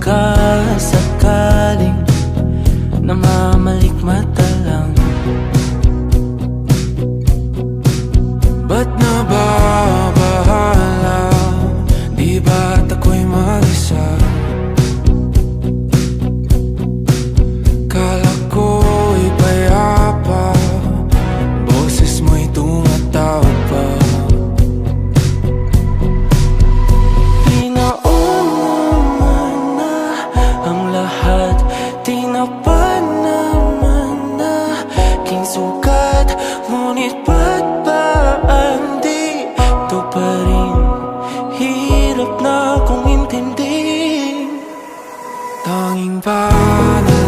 sakasakaling Namamalikmata lang falling by